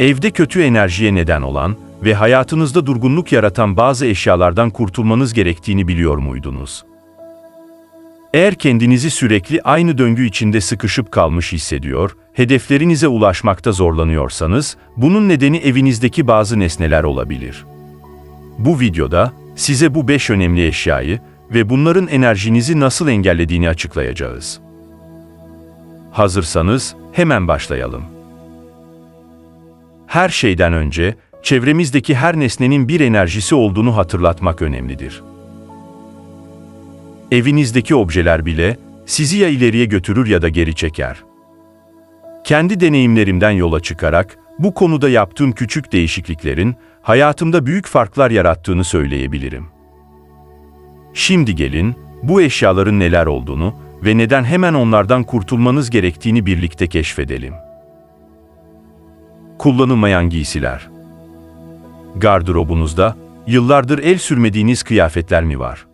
Evde kötü enerjiye neden olan ve hayatınızda durgunluk yaratan bazı eşyalardan kurtulmanız gerektiğini biliyor muydunuz? Eğer kendinizi sürekli aynı döngü içinde sıkışıp kalmış hissediyor, hedeflerinize ulaşmakta zorlanıyorsanız, bunun nedeni evinizdeki bazı nesneler olabilir. Bu videoda size bu 5 önemli eşyayı ve bunların enerjinizi nasıl engellediğini açıklayacağız. Hazırsanız hemen başlayalım. Her şeyden önce çevremizdeki her nesnenin bir enerjisi olduğunu hatırlatmak önemlidir. Evinizdeki objeler bile sizi ya ileriye götürür ya da geri çeker. Kendi deneyimlerimden yola çıkarak bu konuda yaptığım küçük değişikliklerin hayatımda büyük farklar yarattığını söyleyebilirim. Şimdi gelin bu eşyaların neler olduğunu ve neden hemen onlardan kurtulmanız gerektiğini birlikte keşfedelim. Kullanılmayan giysiler. Gardırobunuzda yıllardır el sürmediğiniz kıyafetler mi var?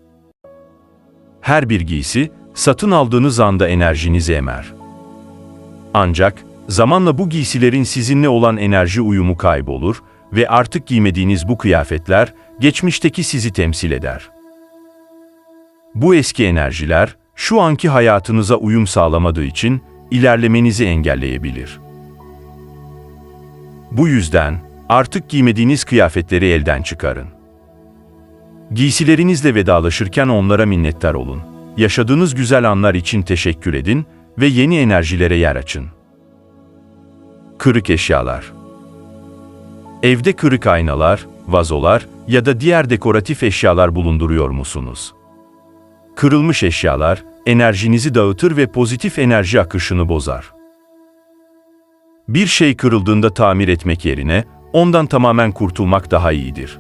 Her bir giysi satın aldığınız anda enerjinizi emer. Ancak zamanla bu giysilerin sizinle olan enerji uyumu kaybolur ve artık giymediğiniz bu kıyafetler geçmişteki sizi temsil eder. Bu eski enerjiler şu anki hayatınıza uyum sağlamadığı için ilerlemenizi engelleyebilir. Bu yüzden artık giymediğiniz kıyafetleri elden çıkarın. Giysilerinizle vedalaşırken onlara minnettar olun. Yaşadığınız güzel anlar için teşekkür edin ve yeni enerjilere yer açın. Kırık eşyalar. Evde kırık aynalar, vazolar ya da diğer dekoratif eşyalar bulunduruyor musunuz? Kırılmış eşyalar enerjinizi dağıtır ve pozitif enerji akışını bozar. Bir şey kırıldığında tamir etmek yerine ondan tamamen kurtulmak daha iyidir.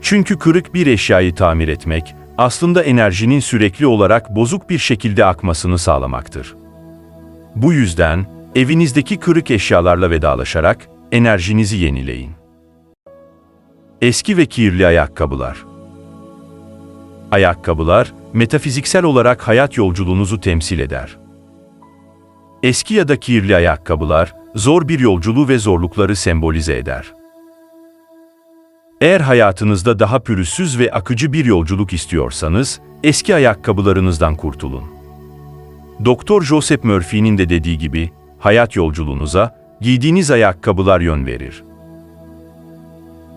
Çünkü kırık bir eşyayı tamir etmek aslında enerjinin sürekli olarak bozuk bir şekilde akmasını sağlamaktır. Bu yüzden evinizdeki kırık eşyalarla vedalaşarak enerjinizi yenileyin. Eski ve kirli ayakkabılar. Ayakkabılar metafiziksel olarak hayat yolculuğunuzu temsil eder. Eski ya da kirli ayakkabılar zor bir yolculuğu ve zorlukları sembolize eder. Eğer hayatınızda daha pürüzsüz ve akıcı bir yolculuk istiyorsanız, eski ayakkabılarınızdan kurtulun. Doktor Joseph Murphy'nin de dediği gibi, hayat yolculuğunuza giydiğiniz ayakkabılar yön verir.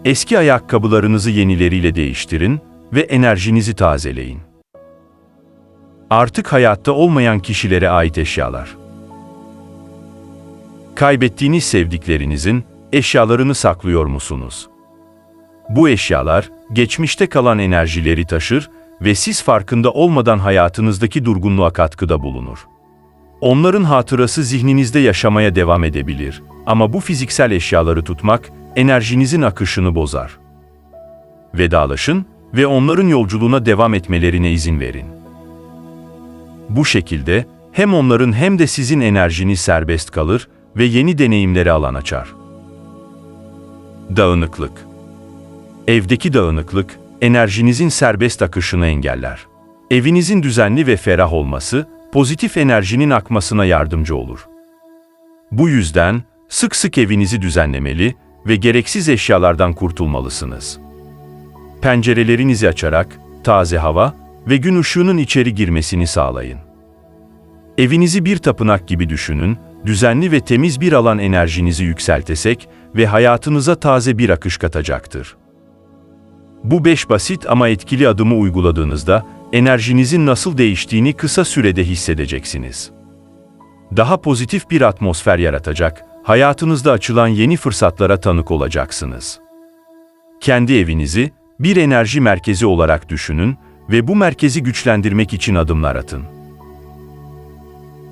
Eski ayakkabılarınızı yenileriyle değiştirin ve enerjinizi tazeleyin. Artık hayatta olmayan kişilere ait eşyalar. Kaybettiğiniz sevdiklerinizin eşyalarını saklıyor musunuz? Bu eşyalar geçmişte kalan enerjileri taşır ve siz farkında olmadan hayatınızdaki durgunluğa katkıda bulunur. Onların hatırası zihninizde yaşamaya devam edebilir ama bu fiziksel eşyaları tutmak enerjinizin akışını bozar. Vedalaşın ve onların yolculuğuna devam etmelerine izin verin. Bu şekilde hem onların hem de sizin enerjiniz serbest kalır ve yeni deneyimlere alan açar. Dağınıklık Evdeki dağınıklık, enerjinizin serbest akışını engeller. Evinizin düzenli ve ferah olması, pozitif enerjinin akmasına yardımcı olur. Bu yüzden, sık sık evinizi düzenlemeli ve gereksiz eşyalardan kurtulmalısınız. Pencerelerinizi açarak, taze hava ve gün ışığının içeri girmesini sağlayın. Evinizi bir tapınak gibi düşünün, düzenli ve temiz bir alan enerjinizi yükseltesek ve hayatınıza taze bir akış katacaktır. Bu beş basit ama etkili adımı uyguladığınızda enerjinizin nasıl değiştiğini kısa sürede hissedeceksiniz. Daha pozitif bir atmosfer yaratacak, hayatınızda açılan yeni fırsatlara tanık olacaksınız. Kendi evinizi bir enerji merkezi olarak düşünün ve bu merkezi güçlendirmek için adımlar atın.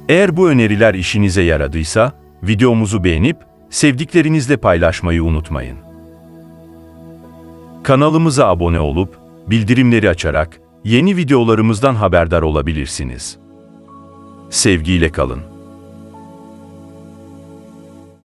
Eğer bu öneriler işinize yaradıysa, videomuzu beğenip sevdiklerinizle paylaşmayı unutmayın. Kanalımıza abone olup bildirimleri açarak yeni videolarımızdan haberdar olabilirsiniz. Sevgiyle kalın.